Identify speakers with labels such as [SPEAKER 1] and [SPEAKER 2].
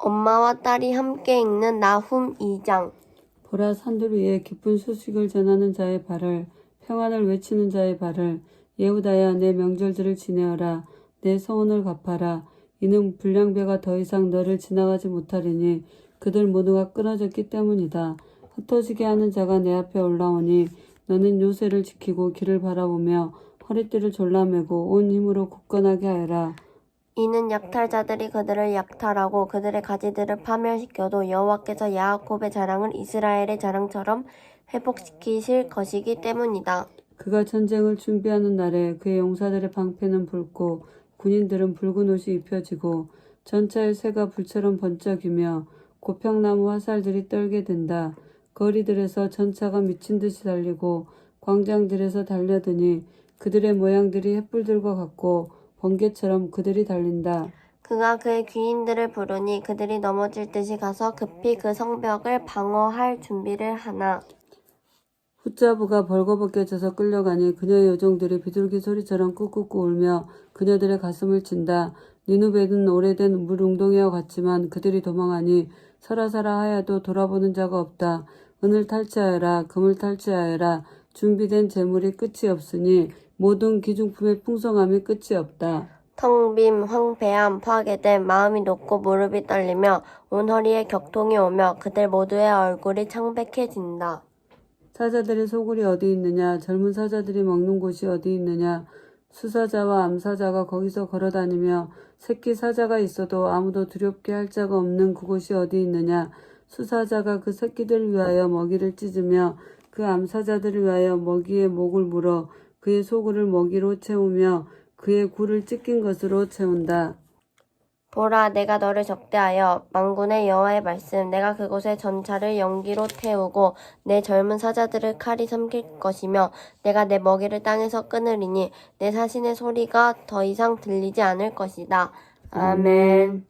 [SPEAKER 1] 엄마와 딸이 함께 읽는 나훔 2장.
[SPEAKER 2] 보라 산들 위에 기쁜 소식을 전하는 자의 발을 평안을 외치는 자의 발을 예후다야 내 명절들을 지내어라. 내 소원을 갚아라. 이는 불량배가 더 이상 너를 지나가지 못하리니 그들 모두가 끊어졌기 때문이다. 흩어지게 하는 자가 내 앞에 올라오니 너는 요새를 지키고 길을 바라보며 허리띠를 졸라매고 온 힘으로 굳건하게 하여라
[SPEAKER 1] 이는 약탈자들이 그들을 약탈하고 그들의 가지들을 파멸시켜도 여호와께서 야곱의 자랑을 이스라엘의 자랑처럼 회복시키실 것이기 때문이다.
[SPEAKER 2] 그가 전쟁을 준비하는 날에 그의 용사들의 방패는 붉고 군인들은 붉은 옷이 입혀지고 전차의 새가 불처럼 번쩍이며 고평나무 화살들이 떨게 된다. 거리들에서 전차가 미친 듯이 달리고 광장들에서 달려드니 그들의 모양들이 횃불들과 같고 번개처럼 그들이 달린다.
[SPEAKER 1] 그가 그의 귀인들을 부르니 그들이 넘어질 듯이 가서 급히 그 성벽을 방어할 준비를 하나.
[SPEAKER 2] 훗자부가 벌거벗겨져서 끌려가니 그녀의 요종들이 비둘기 소리처럼 꾹꾹꾹 울며 그녀들의 가슴을 친다. 니누베는 오래된 물웅덩이와 같지만 그들이 도망하니 설하사라 하여도 돌아보는 자가 없다. 은을 탈취하여라 금을 탈취하여라 준비된 재물이 끝이 없으니 모든 기중품의 풍성함이 끝이 없다.
[SPEAKER 1] 텅빔, 황폐함, 파괴됨, 마음이 높고 무릎이 떨리며 온 허리에 격통이 오며 그들 모두의 얼굴이 창백해진다.
[SPEAKER 2] 사자들의 소굴이 어디 있느냐? 젊은 사자들이 먹는 곳이 어디 있느냐? 수사자와 암사자가 거기서 걸어다니며 새끼 사자가 있어도 아무도 두렵게 할 자가 없는 그곳이 어디 있느냐? 수사자가 그 새끼들을 위하여 먹이를 찢으며 그 암사자들을 위하여 먹이의 목을 물어 그의 소굴을 먹이로 채우며 그의 굴을 찢긴 것으로 채운다.
[SPEAKER 1] 보라, 내가 너를 적대하여 망군의 여호와의 말씀, 내가 그곳의 전차를 연기로 태우고 내 젊은 사자들을 칼이 삼킬 것이며 내가 내 먹이를 땅에서 끊으리니 내 사신의 소리가 더 이상 들리지 않을 것이다. 아멘.